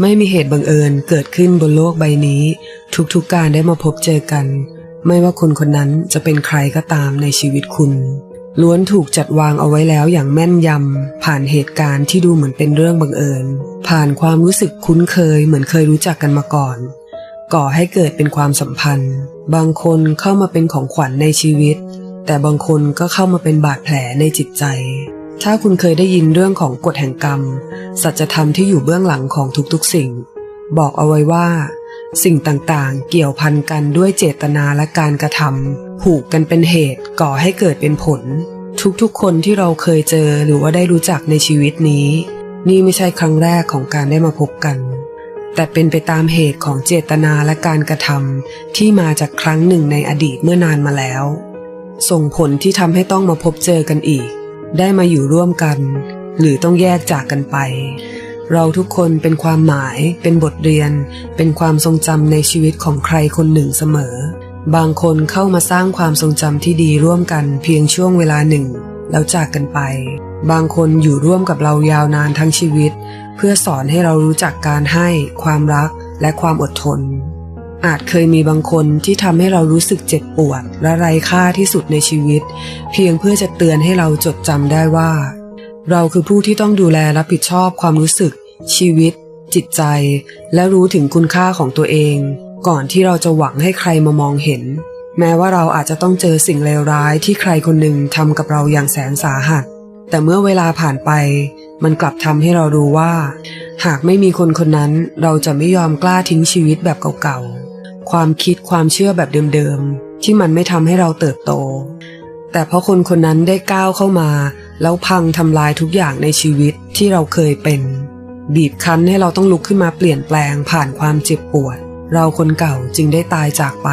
ไม่มีเหตุบังเอิญเกิดขึ้นบนโลกใบนี้ ทุกๆการได้มาพบเจอกัน ไม่ว่าคนคนนั้นจะเป็นใครก็ตามในชีวิตคุณ ล้วนถูกจัดวางเอาไว้แล้วอย่างแม่นยำผ่านเหตุการณ์ที่ดูเหมือนเป็นเรื่องบังเอิญ ผ่านความรู้สึกคุ้นเคยเหมือนเคยรู้จักกันมาก่อน ก่อให้เกิดเป็นความสัมพันธ์ บางคนเข้ามาเป็นของขวัญในชีวิต แต่บางคนก็เข้ามาเป็นบาดแผลในจิตใจ ถ้าคุณเคยได้ยินเรื่องของกฎแห่งกรรม สัจธรรมที่อยู่เบื้องหลังของทุกๆสิ่ง บอกเอาไว้ว่า สิ่งต่างๆ เกี่ยวพันกันด้วยเจตนาและการกระทำผูกกันเป็นเหตุก่อให้เกิดเป็นผล ทุกๆ คนที่เราเคยเจอหรือว่าได้รู้จักในชีวิตนี้ นี่ไม่ใช่ครั้งแรกของการได้มาพบกัน แต่เป็นไปตามเหตุของเจตนาและการกระทำที่มาจากครั้งหนึ่งในอดีตเมื่อนานมาแล้ว ส่งผลที่ทำให้ต้องมาพบเจอกันอีก ได้มาอยู่ร่วมกัน หรือต้องแยกจากกันไป เราทุกคนเป็นความหมาย เป็นบทเรียน เป็นความทรงจำในชีวิตของใครคนหนึ่งเสมอ บางคนเข้ามาสร้างความทรงจำที่ดีร่วมกันเพียงช่วงเวลาหนึ่ง แล้วจากกันไป บางคนอยู่ร่วมกับเรายาวนานทั้งชีวิต เพื่อสอนให้เรารู้จักการให้ ความรัก และความอดทน อาจเคยมีบางคนที่ทำให้เรารู้สึกเจ็บปวด และไร้ค่าที่สุดในชีวิต เพียงเพื่อจะเตือนให้เราจดจำได้ว่า เราคือผู้ที่ต้องดูแลรับผิดชอบความรู้สึก ชีวิต จิตใจ และรู้ถึงคุณค่าของตัวเอง ก่อนที่เราจะหวังให้ใครมามองเห็น แม้ว่าเราอาจจะต้องเจอสิ่งเลวร้ายที่ใครคนหนึ่งทำกับเราอย่างแสนสาหัส แต่เมื่อเวลาผ่านไป มันกลับทำให้เรารู้ว่า หากไม่มีคนคนนั้น เราจะไม่ยอมกล้าทิ้งชีวิตแบบเก่าๆ ความคิดความเชื่อแบบเดิมๆ ที่มันไม่ทำให้เราเติบโต แต่เพราะคนคนนั้นได้ก้าวเข้ามา แล้วพังทำลายทุกอย่างในชีวิตที่เราเคยเป็น บีบคั้นให้เราต้องลุกขึ้นมาเปลี่ยนแปลงผ่านความเจ็บปวด เราคนเก่าจึงได้ตายจากไป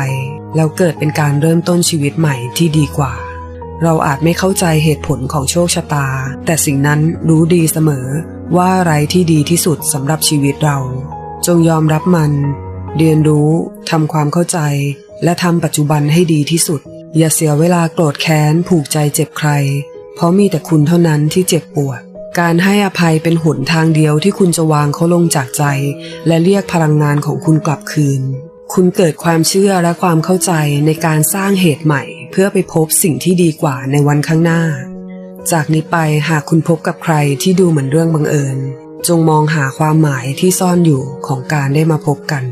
แล้วเกิดเป็นการเริ่มต้นชีวิตใหม่ที่ดีกว่า เราอาจไม่เข้าใจเหตุผลของโชคชะตา แต่สิ่งนั้นรู้ดีเสมอว่าอะไรที่ดีที่สุดสำหรับชีวิตเรา จงยอมรับมัน เรียนรู้ทำความเข้าใจ และทำปัจจุบันให้ดีที่สุด อย่าเสียเวลาโกรธแค้นผูกใจเจ็บใคร เพราะมีแต่คุณเท่านั้นที่เจ็บปวด การให้อภัยเป็นหนทางเดียวที่คุณจะวางเขาลงจากใจ และเรียกพลังงานของคุณกลับคืน คุณเกิดความเชื่อและความเข้าใจในการสร้างเหตุใหม่ เพื่อไปพบสิ่งที่ดีกว่าในวันข้างหน้า จากนี้ไปหากคุณพบกับใครที่ดูเหมือนเรื่องบังเอิญ จงมองหาความหมายที่ซ่อนอยู่ของการได้มาพบกัน